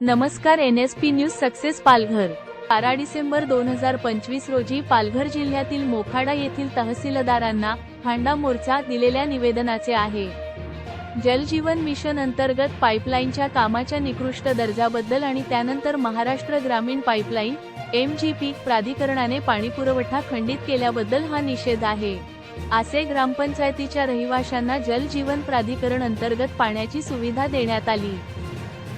नमस्कार N S P news success Palghar. बारा December दोन हजार पंचवीस रोजी पालघर जिल्ह्यातील मोखाडा येथील तहसीलदारांना भांडा मोर्चा दिलेल्या निवेदनाचे आहे. जलजीवन मिशन अंतर्गत पाईपलाईनच्या कामाच्या निकृष्ट दर्जाबद्दल आणि त्यानंतर महाराष्ट्र ग्रामीण पाईपलाईन एम जी पी प्राधिकरणाने पाणीपुरवठा खंडित केल्याबद्दल हा निषेध आहे. आसे ग्रामपंचायतीच्या रहिवाशांना जल जीवन प्राधिकरण अंतर्गत पाण्याची सुविधा देण्यात आली.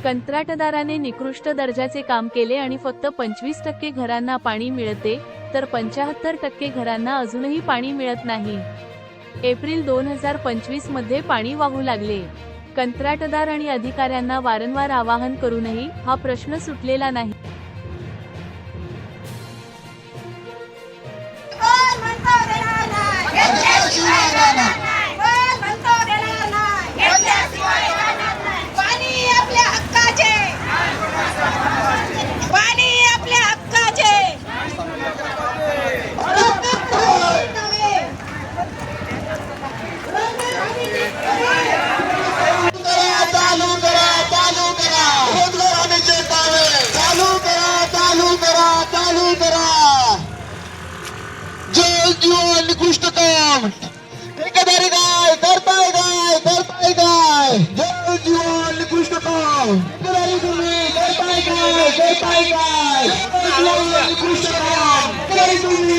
कंत्राटदाराने निकृष्ट दर्जाचे काम केले आणि फक्त पंचवीस टक्के घरांना पाणी मिळते तर पंचाहत्तर टक्के घरांना अजूनही पाणी मिळत नाही. एप्रिल दोन हजार पंचवीसमध्ये पाणी वाहू लागले. कंत्राटदार आणि अधिकाऱ्यांना वारंवार आवाहन करूनही हा प्रश्न सुटलेला नाही. जीवन निकृष्ट काम. ठेकेदारी काय करताय काय करताय काय जल जीवन निकृष्ट काम. ठेकेदारी तुम्ही करताय काय करताय काय जीवन निकृष्ट काम. ठेकेदारी तुम्ही?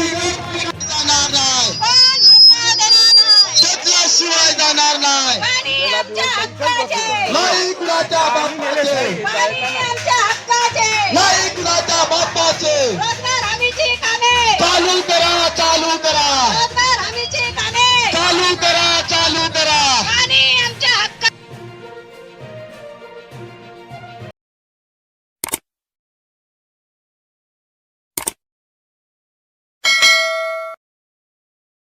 जाणार नाही. घेतल्याशिवाय जाणार नाही. कुणाच्या आमच्या